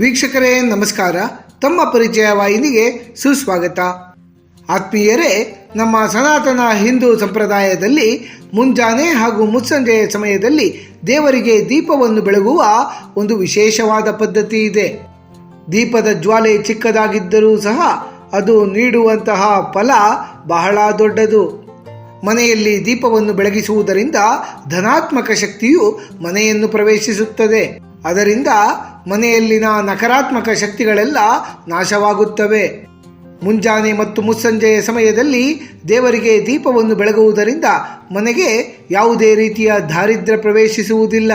ವೀಕ್ಷಕರೇ, ನಮಸ್ಕಾರ. ತಮ್ಮ ಪರಿಚಯ ವಾಹಿನಿಗೆ ಸುಸ್ವಾಗತ. ಆತ್ಮೀಯರೇ, ನಮ್ಮ ಸನಾತನ ಹಿಂದೂ ಸಂಪ್ರದಾಯದಲ್ಲಿ ಮುಂಜಾನೆ ಹಾಗೂ ಮುಸ್ಸಂಜೆಯ ಸಮಯದಲ್ಲಿ ದೇವರಿಗೆ ದೀಪವನ್ನು ಬೆಳಗುವ ಒಂದು ವಿಶೇಷವಾದ ಪದ್ಧತಿ ಇದೆ. ದೀಪದ ಜ್ವಾಲೆ ಚಿಕ್ಕದಾಗಿದ್ದರೂ ಸಹ ಅದು ನೀಡುವಂತಹ ಫಲ ಬಹಳ ದೊಡ್ಡದು. ಮನೆಯಲ್ಲಿ ದೀಪವನ್ನು ಬೆಳಗಿಸುವುದರಿಂದ ಧನಾತ್ಮಕ ಶಕ್ತಿಯು ಮನೆಯನ್ನು ಪ್ರವೇಶಿಸುತ್ತದೆ. ಅದರಿಂದ ಮನೆಯಲ್ಲಿನ ನಕಾರಾತ್ಮಕ ಶಕ್ತಿಗಳೆಲ್ಲ ನಾಶವಾಗುತ್ತವೆ. ಮುಂಜಾನೆ ಮತ್ತು ಮುಸ್ಸಂಜೆಯ ಸಮಯದಲ್ಲಿ ದೇವರಿಗೆ ದೀಪವನ್ನು ಬೆಳಗುವುದರಿಂದ ಮನೆಗೆ ಯಾವುದೇ ರೀತಿಯ ದಾರಿದ್ರ್ಯ ಪ್ರವೇಶಿಸುವುದಿಲ್ಲ.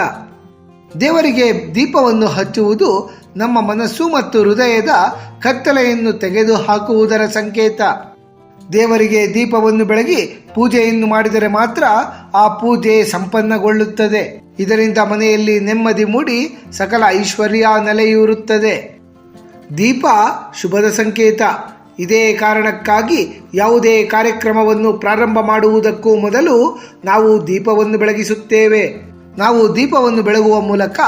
ದೇವರಿಗೆ ದೀಪವನ್ನು ಹಚ್ಚುವುದು ನಮ್ಮ ಮನಸ್ಸು ಮತ್ತು ಹೃದಯದ ಕತ್ತಲೆಯನ್ನು ತೆಗೆದು ಹಾಕುವುದರ ಸಂಕೇತ. ದೇವರಿಗೆ ದೀಪವನ್ನು ಬೆಳಗಿ ಪೂಜೆಯನ್ನು ಮಾಡಿದರೆ ಮಾತ್ರ ಆ ಪೂಜೆ ಸಂಪನ್ನಗೊಳ್ಳುತ್ತದೆ. ಇದರಿಂದ ಮನೆಯಲ್ಲಿ ನೆಮ್ಮದಿ ಮೂಡಿ ಸಕಲ ಐಶ್ವರ್ಯ ನೆಲೆಯೂರುತ್ತದೆ. ದೀಪ ಶುಭದ ಸಂಕೇತ. ಇದೇ ಕಾರಣಕ್ಕಾಗಿ ಯಾವುದೇ ಕಾರ್ಯಕ್ರಮವನ್ನು ಪ್ರಾರಂಭ ಮಾಡುವುದಕ್ಕೂ ಮೊದಲು ನಾವು ದೀಪವನ್ನು ಬೆಳಗಿಸುತ್ತೇವೆ. ನಾವು ದೀಪವನ್ನು ಬೆಳಗುವ ಮೂಲಕ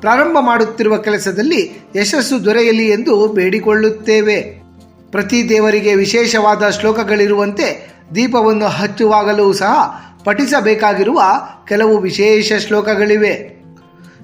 ಪ್ರಾರಂಭ ಮಾಡುತ್ತಿರುವ ಕೆಲಸದಲ್ಲಿ ಯಶಸ್ಸು ದೊರೆಯಲಿ ಎಂದು ಬೇಡಿಕೊಳ್ಳುತ್ತೇವೆ. ಪ್ರತಿ ದೇವರಿಗೆ ವಿಶೇಷವಾದ ಶ್ಲೋಕಗಳಿರುವಂತೆ ದೀಪವನ್ನು ಹಚ್ಚುವಾಗಲೂ ಸಹ ಪಠಿಸಬೇಕಾಗಿರುವ ಕೆಲವು ವಿಶೇಷ ಶ್ಲೋಕಗಳಿವೆ.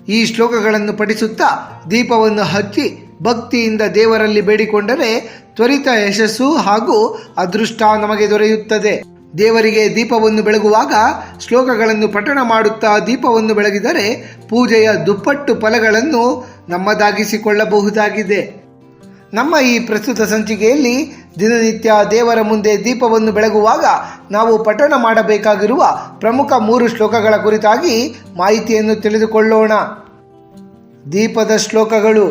ಈ ಶ್ಲೋಕಗಳನ್ನು ಪಠಿಸುತ್ತಾ ದೀಪವನ್ನು ಹಚ್ಚಿ ಭಕ್ತಿಯಿಂದ ದೇವರಲ್ಲಿ ಬೇಡಿಕೊಂಡರೆ ತ್ವರಿತ ಯಶಸ್ಸು ಹಾಗೂ ಅದೃಷ್ಟ ನಮಗೆ ದೊರೆಯುತ್ತದೆ. ದೇವರಿಗೆ ದೀಪವನ್ನು ಬೆಳಗುವಾಗ ಶ್ಲೋಕಗಳನ್ನು ಪಠಣ ಮಾಡುತ್ತಾ ದೀಪವನ್ನು ಬೆಳಗಿದರೆ ಪೂಜೆಯ ದುಪ್ಪಟ್ಟು ಫಲಗಳನ್ನು ನಮ್ಮದಾಗಿಸಿಕೊಳ್ಳಬಹುದಾಗಿದೆ. ನಮ್ಮ ಈ ಪ್ರಸ್ತುತ ಸಂಚಿಕೆಯಲ್ಲಿ ದಿನನಿತ್ಯ ದೇವರ ಮುಂದೆ ದೀಪವನ್ನು ಬೆಳಗುವಾಗ ನಾವು ಪಠಣ ಮಾಡಬೇಕಾಗಿರುವ ಪ್ರಮುಖ ಮೂರು ಶ್ಲೋಕಗಳ ಕುರಿತಾಗಿ ಮಾಹಿತಿಯನ್ನು ತಿಳಿದುಕೊಳ್ಳೋಣ. ದೀಪದ ಶ್ಲೋಕಗಳು,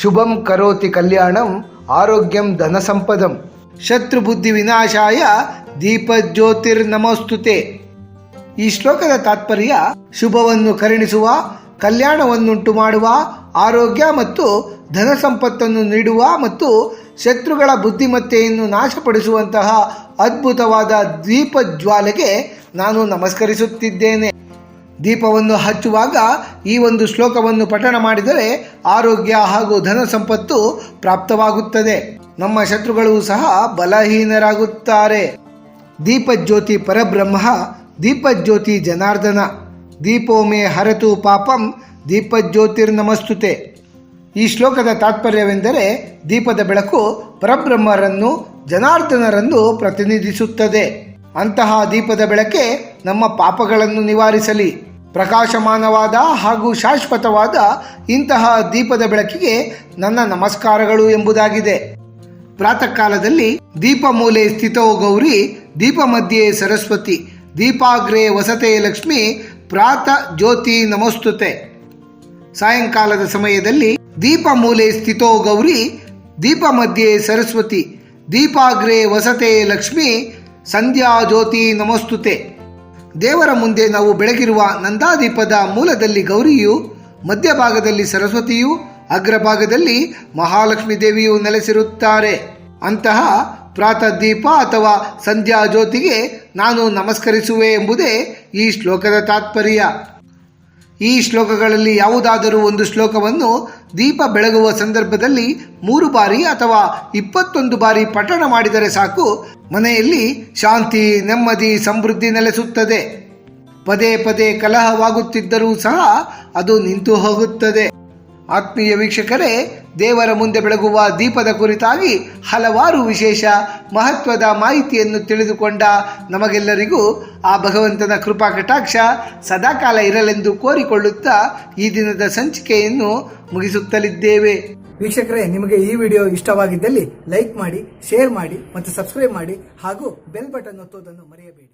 ಶುಭಂ ಕರೋತಿ ಕಲ್ಯಾಣಂ, ಆರೋಗ್ಯಂ ಧನ ಸಂಪದಂ. ಶತ್ರು ಬುದ್ಧಿ ವಿನಾಶಾಯ ದೀಪ ಜ್ಯೋತಿರ್ ನಮಸ್ತುತೆ ಈ ಶ್ಲೋಕದ ತಾತ್ಪರ್ಯ, ಶುಭವನ್ನು ಕರುಣಿಸುವ ಕಲ್ಯಾಣವನ್ನುಂಟು ಮಾಡುವ, ಆರೋಗ್ಯ ಮತ್ತು ಧನ ಸಂಪತ್ತನ್ನು ನೀಡುವ ಮತ್ತು ಶತ್ರುಗಳ ಬುದ್ಧಿಮತ್ತೆಯನ್ನು ನಾಶಪಡಿಸುವಂತಹ ಅದ್ಭುತವಾದ ದೀಪ ಜ್ವಾಲೆಗೆ ನಾನು ನಮಸ್ಕರಿಸುತ್ತಿದ್ದೇನೆ. ದೀಪವನ್ನು ಹಚ್ಚುವಾಗ ಈ ಒಂದು ಶ್ಲೋಕವನ್ನು ಪಠಣ ಮಾಡಿದರೆ ಆರೋಗ್ಯ ಹಾಗೂ ಧನ ಸಂಪತ್ತು ಪ್ರಾಪ್ತವಾಗುತ್ತದೆ. ನಮ್ಮ ಶತ್ರುಗಳು ಸಹ ಬಲಹೀನರಾಗುತ್ತಾರೆ. ದೀಪಜ್ಯೋತಿ ಪರಬ್ರಹ್ಮ, ದೀಪಜ್ಯೋತಿ ಜನಾರ್ದನ. ದೀಪೋಮೆ ಹರತು ಪಾಪಂ ದೀಪಜ್ಯೋತಿರ್ ನಮಸ್ತುತೆ ಈ ಶ್ಲೋಕದ ತಾತ್ಪರ್ಯವೆಂದರೆ ದೀಪದ ಬೆಳಕು ಪರಬ್ರಹ್ಮರನ್ನು, ಜನಾರ್ದನರನ್ನು ಪ್ರತಿನಿಧಿಸುತ್ತದೆ. ಅಂತಹ ದೀಪದ ಬೆಳಕೆ ನಮ್ಮ ಪಾಪಗಳನ್ನು ನಿವಾರಿಸಲಿ. ಪ್ರಕಾಶಮಾನವಾದ ಹಾಗೂ ಶಾಶ್ವತವಾದ ಇಂತಹ ದೀಪದ ಬೆಳಕಿಗೆ ನನ್ನ ನಮಸ್ಕಾರಗಳು ಎಂಬುದಾಗಿದೆ. ಪ್ರಾತಃ ಕಾಲದಲ್ಲಿ ದೀಪ ಮೂಲೆ ಸ್ಥಿತೋ ಗೌರಿ ದೀಪ ಮಧ್ಯೆ ಸರಸ್ವತಿ, ದೀಪಾಗ್ರೆ ವಸತೆ ಲಕ್ಷ್ಮಿ ಪ್ರಾತ ಜ್ಯೋತಿ ನಮಸ್ತುತೆ. ಸಾಯಂಕಾಲದ ಸಮಯದಲ್ಲಿ ದೀಪ ಮೂಲೆ ಸ್ಥಿತೋ ಗೌರಿ ದೀಪ ಮಧ್ಯೆ ಸರಸ್ವತಿ, ದೀಪಾಗ್ರೆ ವಸತೆ ಲಕ್ಷ್ಮಿ, ಸಂಧ್ಯಾ ಜ್ಯೋತಿ ನಮಸ್ತುತೆ. ದೇವರ ಮುಂದೆ ನಾವು ಬೆಳಗಿರುವ ನಂದಾದೀಪದ ಮೂಲದಲ್ಲಿ ಗೌರಿಯು, ಮಧ್ಯಭಾಗದಲ್ಲಿ ಸರಸ್ವತಿಯು, ಅಗ್ರಭಾಗದಲ್ಲಿ ಮಹಾಲಕ್ಷ್ಮಿ ದೇವಿಯು ನೆಲೆಸಿರುತ್ತಾರೆ. ಅಂತಹ ಪ್ರಾತಃ ದೀಪ ಅಥವಾ ಸಂಧ್ಯಾ ಜ್ಯೋತಿಗೆ ನಾನು ನಮಸ್ಕರಿಸುವೆ ಎಂಬುದೇ ಈ ಶ್ಲೋಕದ ತಾತ್ಪರ್ಯ. ಈ ಶ್ಲೋಕಗಳಲ್ಲಿ ಯಾವುದಾದರೂ ಒಂದು ಶ್ಲೋಕವನ್ನು ದೀಪ ಬೆಳಗುವ ಸಂದರ್ಭದಲ್ಲಿ ಮೂರು ಬಾರಿ ಅಥವಾ ಇಪ್ಪತ್ತೊಂದು ಬಾರಿ ಪಠಣ ಮಾಡಿದರೆ ಸಾಕು, ಮನೆಯಲ್ಲಿ ಶಾಂತಿ, ನೆಮ್ಮದಿ, ಸಮೃದ್ಧಿ ನೆಲೆಸುತ್ತದೆ. ಪದೇ ಪದೇ ಕಲಹವಾಗುತ್ತಿದ್ದರೂ ಸಹ ಅದು ನಿಂತು ಹೋಗುತ್ತದೆ. ಆತ್ಮೀಯ ವೀಕ್ಷಕರೇ, ದೇವರ ಮುಂದೆ ಬೆಳಗುವ ದೀಪದ ಕುರಿತಾಗಿ ಹಲವಾರು ವಿಶೇಷ ಮಹತ್ವದ ಮಾಹಿತಿಯನ್ನು ತಿಳಿದುಕೊಂಡ ನಮಗೆಲ್ಲರಿಗೂ ಆ ಭಗವಂತನ ಕೃಪಾ ಕಟಾಕ್ಷ ಸದಾಕಾಲ ಇರಲೆಂದು ಕೋರಿಕೊಳ್ಳುತ್ತಾ ಈ ದಿನದ ಸಂಚಿಕೆಯನ್ನು ಮುಗಿಸುತ್ತಲಿದ್ದೇವೆ. ವೀಕ್ಷಕರೇ, ನಿಮಗೆ ಈ ವಿಡಿಯೋ ಇಷ್ಟವಾಗಿದ್ದಲ್ಲಿ ಲೈಕ್ ಮಾಡಿ, ಶೇರ್ ಮಾಡಿ ಮತ್ತು ಸಬ್ಸ್ಕ್ರೈಬ್ ಮಾಡಿ ಹಾಗೂ ಬೆಲ್ ಬಟನ್ ಒತ್ತುವುದನ್ನು ಮರೆಯಬೇಡಿ.